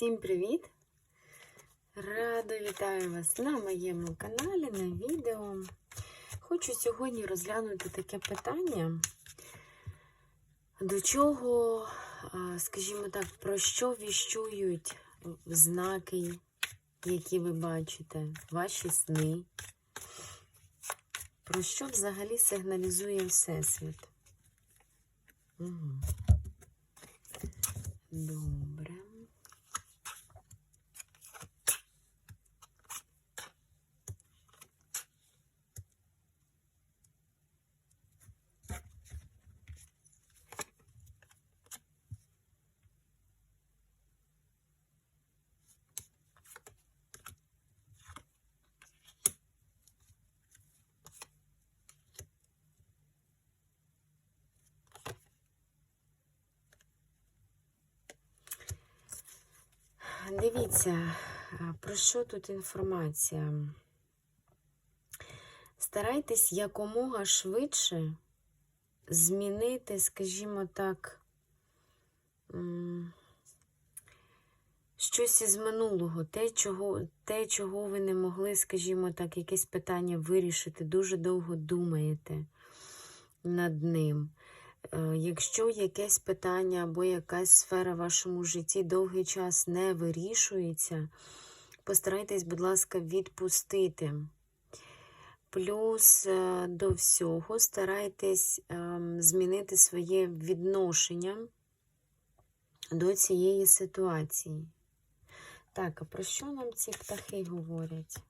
Всім привіт! Радо вітаю вас на моєму каналі, на відео. Хочу сьогодні розглянути таке питання, до чого, скажімо так, про що віщують знаки, які ви бачите, ваші сни. Про що взагалі сигналізує Всесвіт? Угу. Добре. Дивіться, про що тут інформація? Старайтесь якомога швидше змінити, скажімо так, щось із минулого, те, чого, те, чого ви не могли, скажімо так, якесь питання вирішити, дуже довго думаєте над ним. Е, Якщо якесь питання або якась сфера в вашому житті довгий час не вирішується, постарайтесь, будь ласка, відпустити. Плюс е, до всього старайтесь ем, змінити своє відношення до цієї ситуації. Так, а про що нам ці птахи говорять?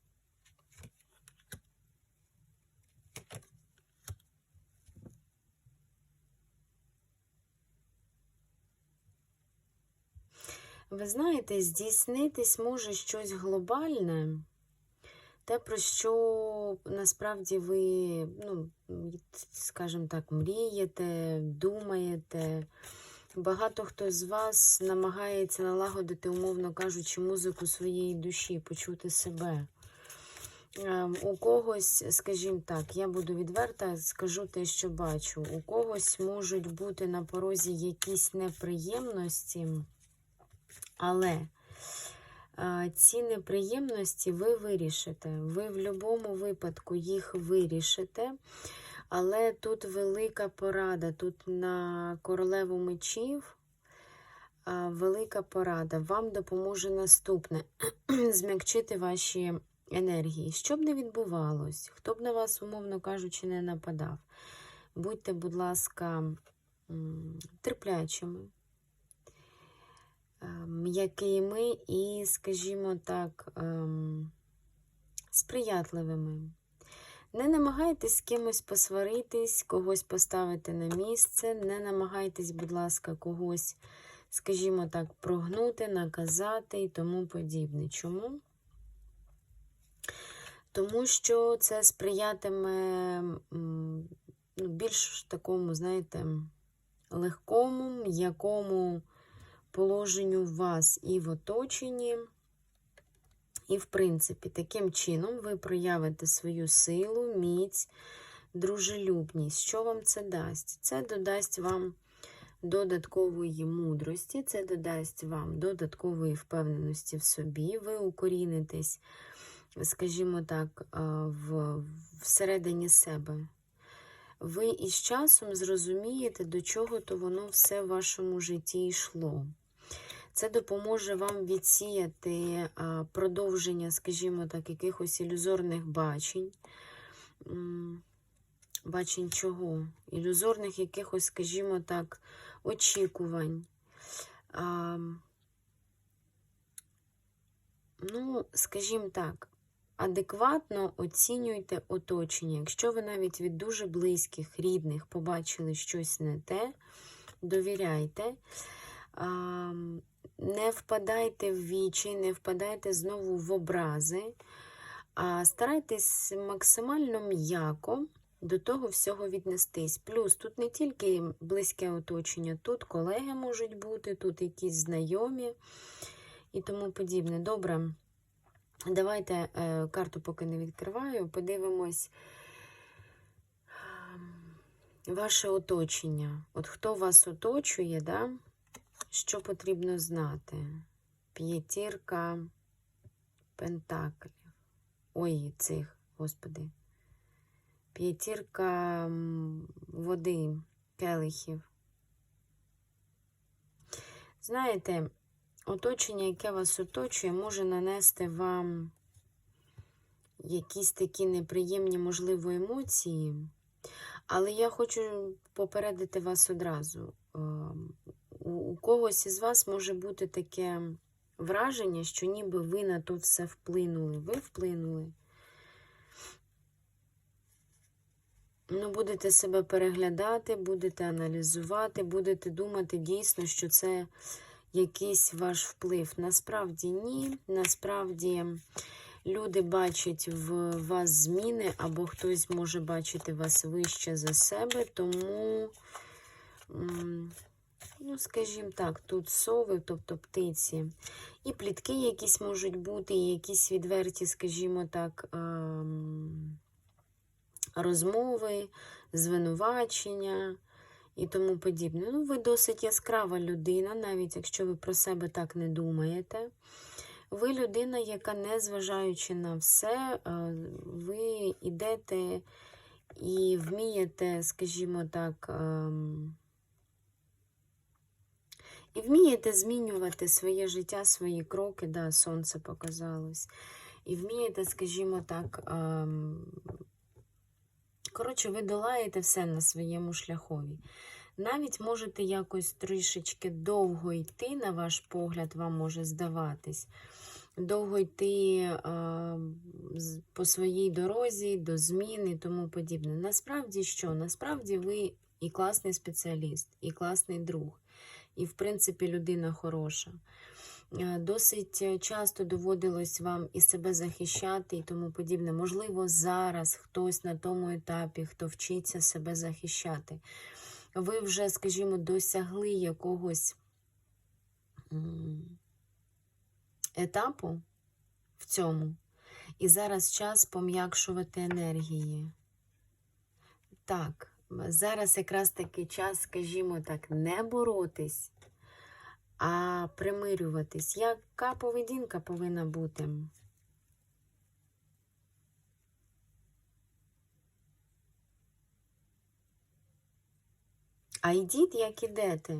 Ви знаєте, здійснитись може щось глобальне, те, про що насправді ви, ну, скажімо так, мрієте, думаєте. Багато хто з вас намагається налагодити, умовно кажучи, музику своєї душі, почути себе. Ем, У когось, скажімо так, я буду відверта, скажу те, що бачу. У когось можуть бути на порозі якісь неприємності. Але ці неприємності ви вирішите. Ви в будь-якому випадку їх вирішите. Але тут велика порада. Тут на королеву мечів велика порада. Вам допоможе наступне змягчити ваші енергії. Що б не відбувалось, хто б на вас, умовно кажучи, не нападав. Будьте, будь ласка, терплячими м'якими і, скажімо так, ем, сприятливими. Не намагайтесь з кимось посваритись, когось поставити на місце, не намагайтесь, будь ласка, когось, скажімо так, прогнути, наказати і тому подібне. Чому? Тому що це сприятиме ну, більш такому, знаєте, легкому, м'якому положенню вас і в оточенні. І, в принципі, таким чином ви проявите свою силу, міць, дружелюбність. Що вам це дасть? Це додасть вам додаткової мудрості, це додасть вам додаткової впевненості в собі. Ви укорінитесь, скажімо так, в, всередині себе. Ви із часом зрозумієте, до чого то воно все в вашому житті йшло. Це допоможе вам відсіяти продовження, скажімо так, якихось ілюзорних бачень. Бачень чого? Ілюзорних якихось, скажімо так, очікувань. Ну, скажімо так, адекватно оцінюйте оточення. Якщо ви навіть від дуже близьких, рідних побачили щось не те, довіряйте. Не впадайте в вічі, не впадайте знову в образи, а старайтесь максимально м'яко до того всього віднестись. Плюс тут не тільки близьке оточення, тут колеги можуть бути, тут якісь знайомі і тому подібне. Добре, давайте е, карту поки не відкриваю, подивимось. Ваше оточення. От хто вас оточує, да? Що потрібно знати? П'ятірка пентаклів. Ой, цих, господи. П'ятірка води, келихів. Знаєте, оточення, яке вас оточує, може нанести вам якісь такі неприємні, можливо, емоції. Але я хочу попередити вас одразу. У, когось із вас може бути таке враження, що ніби ви на то все вплинули. Ви вплинули. Ну, будете себе переглядати, будете аналізувати, будете думати дійсно, що це якийсь ваш вплив. Насправді ні. Насправді люди бачать в вас зміни, або хтось може бачити вас вище за себе, тому, ну, скажімо так, тут сови, тобто птиці. І плітки якісь можуть бути, і якісь відверті, скажімо так, ем, розмови, звинувачення і тому подібне. Ну, ви досить яскрава людина, навіть якщо ви про себе так не думаєте. Ви людина, яка, незважаючи на все, е, ви йдете і вмієте, скажімо так, ем, і вмієте змінювати своє життя, свої кроки, да, сонце показалось. І вмієте, скажімо так, коротше, ви долаєте все на своєму шляхові. Навіть можете якось трішечки довго йти, на ваш погляд, вам може здаватись. Довго йти е, по своїй дорозі, до змін і тому подібне. Насправді що? Насправді ви і класний спеціаліст, і класний друг, і, в принципі, людина хороша. Е, Досить е, часто доводилось вам і себе захищати і тому подібне. Можливо, зараз хтось на тому етапі, хто вчиться себе захищати. Ви вже, скажімо, досягли якогось етапу в цьому, і зараз час пом'якшувати енергії. Так, зараз якраз таки час, скажімо так, не боротись, а примирюватись. Яка поведінка повинна бути? А йдіть, як ідете.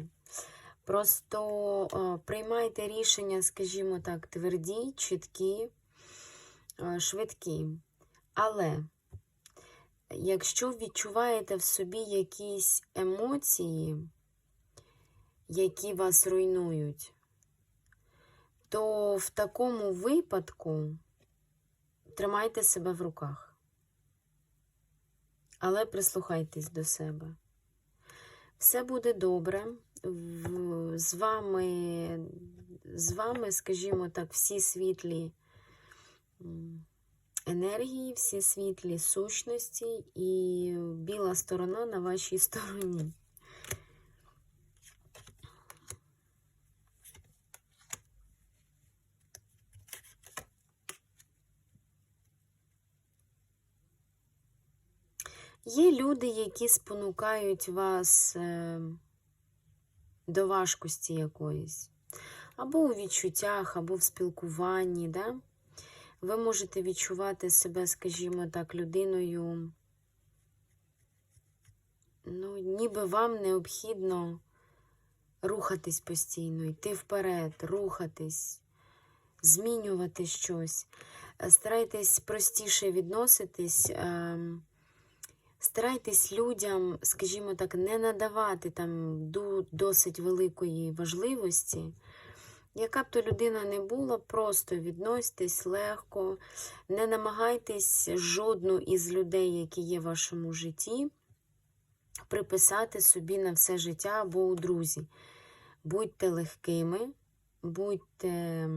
Просто е, приймайте рішення, скажімо так, тверді, чіткі, е, швидкі. Але якщо відчуваєте в собі якісь емоції, які вас руйнують, то в такому випадку тримайте себе в руках. Але прислухайтесь до себе. Все буде добре. З вами, з вами, скажімо так, всі світлі енергії, всі світлі сущності і біла сторона на вашій стороні. Є люди, які спонукають вас е, до важкості якоїсь. Або у відчуттях, або в спілкуванні. Да? Ви можете відчувати себе, скажімо так, людиною. Ну, ніби вам необхідно рухатись постійно, йти вперед, рухатись, змінювати щось. Старайтесь простіше відноситись. ем, Старайтесь людям, скажімо так, не надавати там досить великої важливості. Яка б то людина не була, просто відносьтесь легко, не намагайтесь жодну із людей, які є в вашому житті, приписати собі на все життя або у друзі. Будьте легкими, будьте,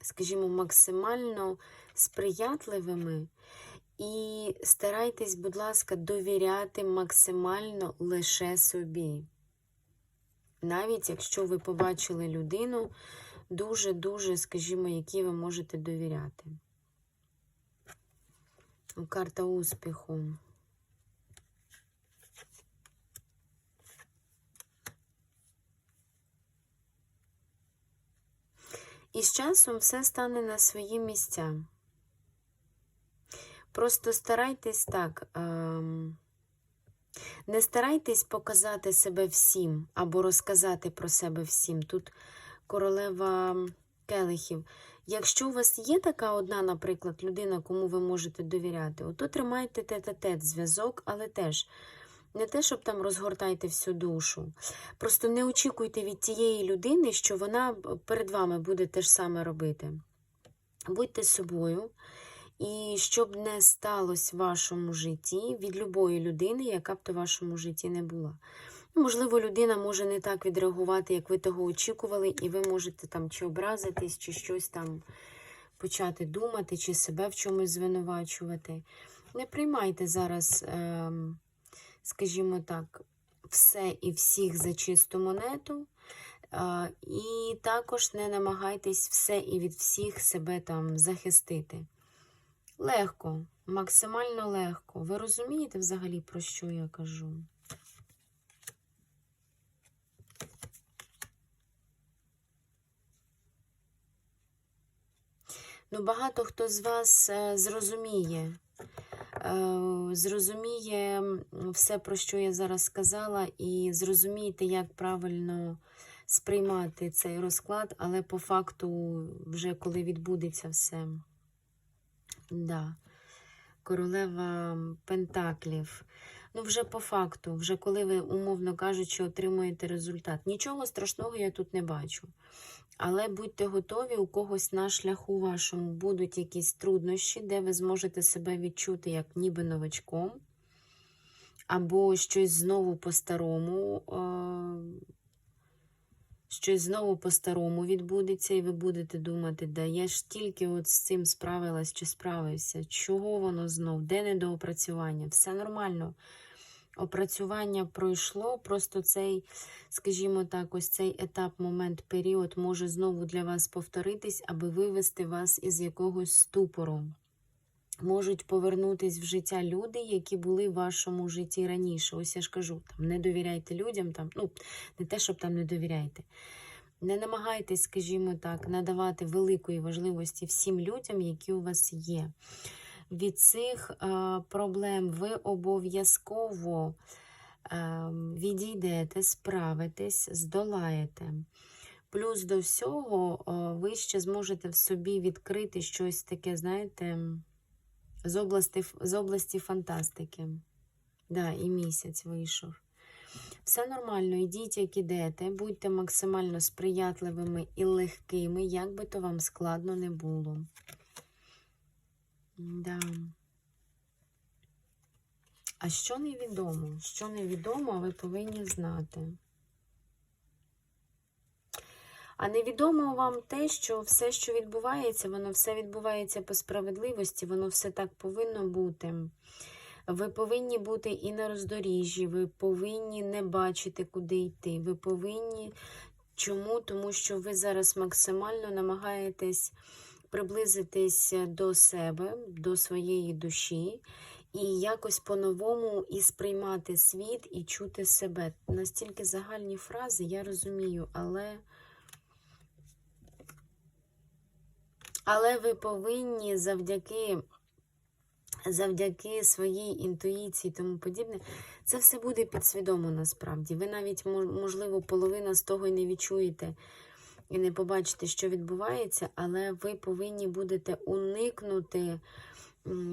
скажімо, максимально сприятливими. І старайтесь, будь ласка, довіряти максимально лише собі. Навіть якщо ви побачили людину дуже-дуже, скажімо, якій ви можете довіряти. Карта успіху. І з часом все стане на свої місця. Просто старайтесь так. Ем... Не старайтесь показати себе всім або розказати про себе всім. Тут королева келихів. Якщо у вас є така одна, наприклад, людина, кому ви можете довіряти, ото тримайте тет-а-тет зв'язок, але теж не те, щоб там розгортайте всю душу. Просто не очікуйте від тієї людини, що вона перед вами буде те ж саме робити. Будьте собою. І щоб не сталося в вашому житті від любої людини, яка б то в вашому житті не була. Можливо, людина може не так відреагувати, як ви того очікували, і ви можете там чи образитись, чи щось там почати думати, чи себе в чомусь звинувачувати. Не приймайте зараз, ем, скажімо так, все і всіх за чисту монету. Е, і також не намагайтесь все і від всіх себе там захистити. Легко, максимально легко. Ви розумієте взагалі, про що я кажу? Ну, багато хто з вас е, зрозуміє, е, зрозуміє все, про що я зараз сказала, і зрозумієте, як правильно сприймати цей розклад, але по факту, вже коли відбудеться все. Да. Королева Пентаклів. Ну, вже по факту, вже коли ви, умовно кажучи, отримуєте результат. Нічого страшного я тут не бачу. Але будьте готові, у когось на шляху вашому будуть якісь труднощі, де ви зможете себе відчути як ніби новачком, або щось знову по-старому щось знову по-старому відбудеться, і ви будете думати, да я ж тільки от з цим справилась чи справився, чого воно знов, де недоопрацювання? Все нормально. Опрацювання пройшло, просто цей, скажімо так, ось цей етап, момент, період може знову для вас повторитись, аби вивести вас із якогось ступору можуть повернутись в життя люди, які були в вашому житті раніше. Ось я ж кажу, там не довіряйте людям, там, ну, не те, щоб там не довіряйте. Не намагайтесь, скажімо так, надавати великої важливості всім людям, які у вас є. Від цих е, проблем ви обов'язково відійдете, справитесь, здолаєте. Плюс до всього, е, ви ще зможете в собі відкрити щось таке, знаєте, з області з області фантастики. Да, і місяць вийшов. Все нормально, йдіть, як ідете, будьте максимально сприятливими і легкими, як би то вам складно не було. Да. А що невідомо? Що невідомо, ви повинні знати. А невідомо вам те, що все, що відбувається, воно все відбувається по справедливості, воно все так повинно бути. Ви повинні бути і на роздоріжжі, ви повинні не бачити, куди йти. Ви повинні. Чому? Тому що ви зараз максимально намагаєтесь приблизитись до себе, до своєї душі, і якось по-новому і сприймати світ, і чути себе. Настільки загальні фрази, я розумію, але. Але ви повинні завдяки завдяки своїй інтуїції і тому подібне, це все буде підсвідомо насправді. Ви навіть, можливо, половина з того і не відчуєте і не побачите, що відбувається, але ви повинні будете уникнути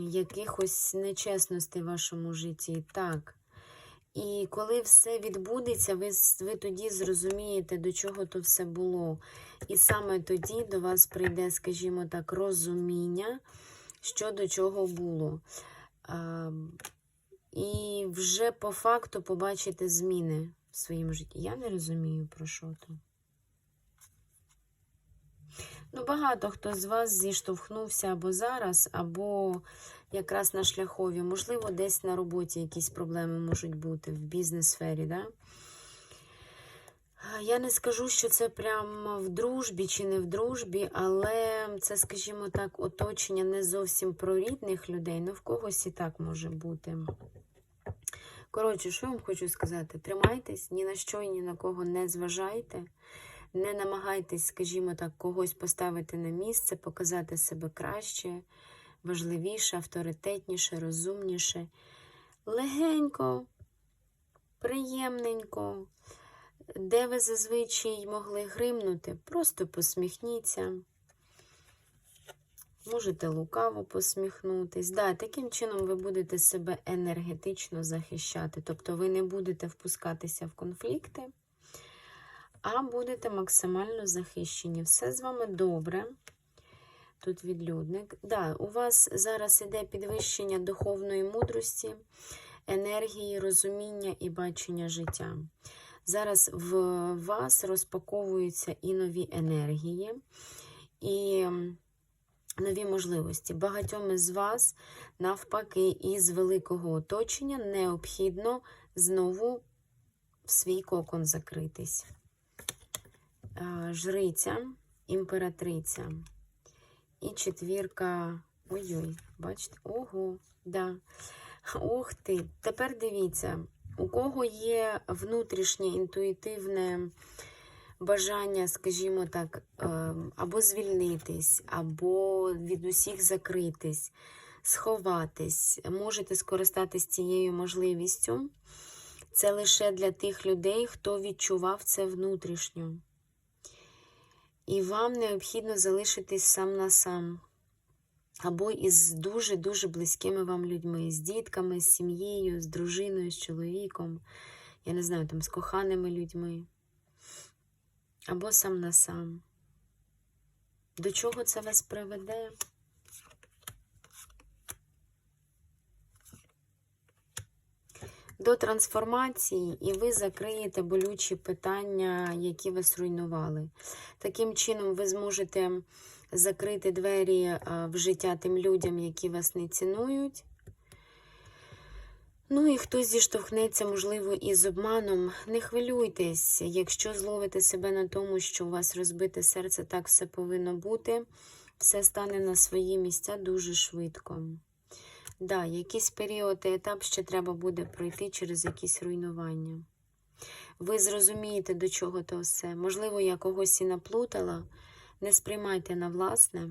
якихось нечесностей в вашому житті. Так. І коли все відбудеться, ви ви тоді зрозумієте, до чого то все було. І саме тоді до вас прийде, скажімо так, розуміння, що до чого було. А, І вже по факту побачите зміни в своєму житті. Я не розумію, про що то. Ну, багато хто з вас зіштовхнувся або зараз, або якраз на шляхові. Можливо, десь на роботі якісь проблеми можуть бути в бізнес-сфері. Да? Я не скажу, що це прямо в дружбі чи не в дружбі, але це, скажімо так, оточення не зовсім про рідних людей, ну в когось і так може бути. Коротше, що я вам хочу сказати? Тримайтесь, ні на що і ні на кого не зважайте. Не намагайтесь, скажімо так, когось поставити на місце, показати себе краще, важливіше, авторитетніше, розумніше. Легенько, приємненько. Де ви зазвичай могли гримнути, просто посміхніться. Можете лукаво посміхнутись. Да, таким чином ви будете себе енергетично захищати. Тобто ви не будете впускатися в конфлікти, а будете максимально захищені. Все з вами добре. Тут відлюдник. Да, у вас зараз іде підвищення духовної мудрості, енергії, розуміння і бачення життя. Зараз в вас розпаковуються і нові енергії, і нові можливості. Багатьом із вас, навпаки, із великого оточення необхідно знову в свій кокон закритись. Жриця, імператриця і четвірка. Ой-ой, бачите? Ого, да. Ох ти. Тепер дивіться, у кого є внутрішнє інтуїтивне бажання, скажімо так, ем, або звільнитись, або від усіх закритись, сховатись, можете скористатись цією можливістю. Це лише для тих людей, хто відчував це внутрішньо. І вам необхідно залишитись сам на сам. Або із дуже-дуже близькими вам людьми, з дітками, з сім'єю, з дружиною, з чоловіком, я не знаю, там, з коханими людьми. Або сам на сам. До чого це вас приведе? До трансформації, і ви закриєте болючі питання, які вас руйнували. Таким чином, ви зможете закрити двері в життя тим людям, які вас не цінують. Ну і хтось зіштовхнеться, можливо, із обманом. Не хвилюйтесь, якщо зловите себе на тому, що у вас розбите серце, так все повинно бути, все стане на свої місця дуже швидко. Да, якийсь період і етап ще треба буде пройти через якісь руйнування. Ви зрозумієте, до чого то все. Можливо, я когось і наплутала. Не сприймайте на власне,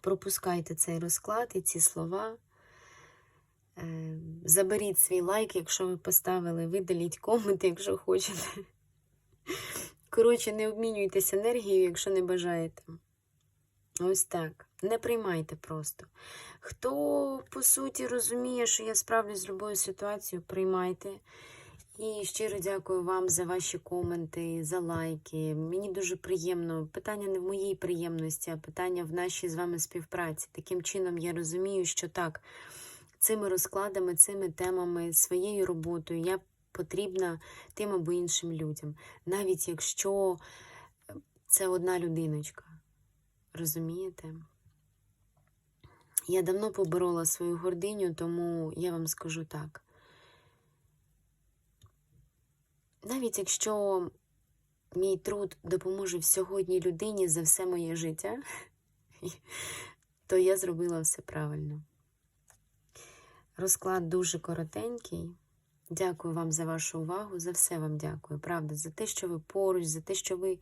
пропускайте цей розклад і ці слова. Е, заберіть свій лайк, якщо ви поставили, видаліть комент, якщо хочете. Коротше, не обмінюйтесь енергією, якщо не бажаєте. Ось так. Не приймайте просто. Хто, по суті, розуміє, що я справлюсь з любою ситуацією, приймайте. І щиро дякую вам за ваші коменти, за лайки. Мені дуже приємно. Питання не в моїй приємності, а питання в нашій з вами співпраці. Таким чином, я розумію, що так, цими розкладами, цими темами, своєю роботою я потрібна тим або іншим людям. Навіть якщо це одна людиночка. Розумієте? Я давно поборола свою гординю, тому я вам скажу так. Навіть якщо мій труд допоможе сьогодні людині за все моє життя, то я зробила все правильно. Розклад дуже коротенький. Дякую вам за вашу увагу, за все вам дякую. Правда, за те, що ви поруч, за те, що ви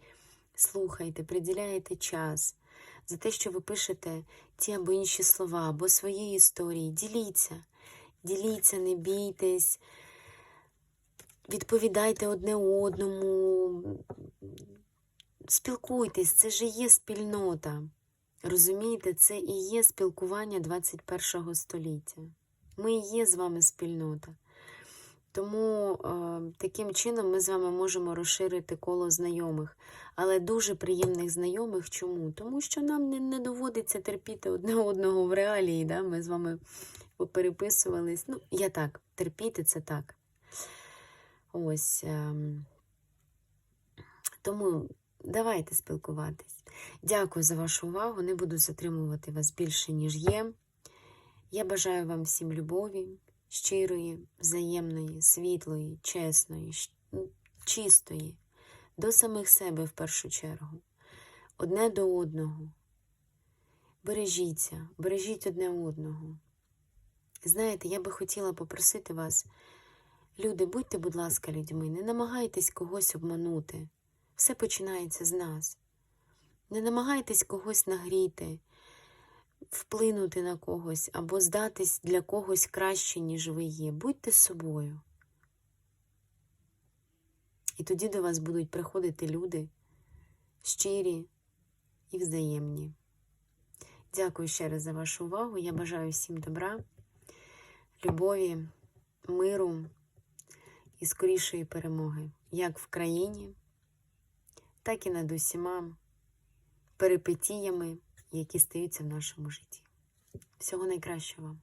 слухаєте, приділяєте час, за те, що ви пишете ті або інші слова, або свої історії. Діліться, діліться, не бійтесь, відповідайте одне одному, спілкуйтесь, це ж є спільнота. Розумієте, це і є спілкування 21 століття. Ми і є з вами спільнота. Тому е, таким чином ми з вами можемо розширити коло знайомих, але дуже приємних знайомих. Чому? Тому що нам не, не доводиться терпіти одне одного в реалії. Да? Ми з вами попереписувались. Ну, я так, терпіти це так. Ось. Е, тому давайте спілкуватись. Дякую за вашу увагу. Не буду затримувати вас більше, ніж є. Я бажаю вам всім любові, щирої, взаємної, світлої, чесної, чистої, до самих себе в першу чергу, одне до одного. Бережіться, бережіть одне одного. Знаєте, я би хотіла попросити вас, люди, будьте, будь ласка, людьми, не намагайтесь когось обманути. Все починається з нас. Не намагайтесь когось нагріти, вплинути на когось або здатись для когось краще, ніж ви є. Будьте собою. І тоді до вас будуть приходити люди щирі і взаємні. Дякую ще раз за вашу увагу. Я бажаю всім добра, любові, миру і скорішої перемоги, як в країні, так і над усіма перипетіями, які стаються в нашому житті. Всього найкращого вам!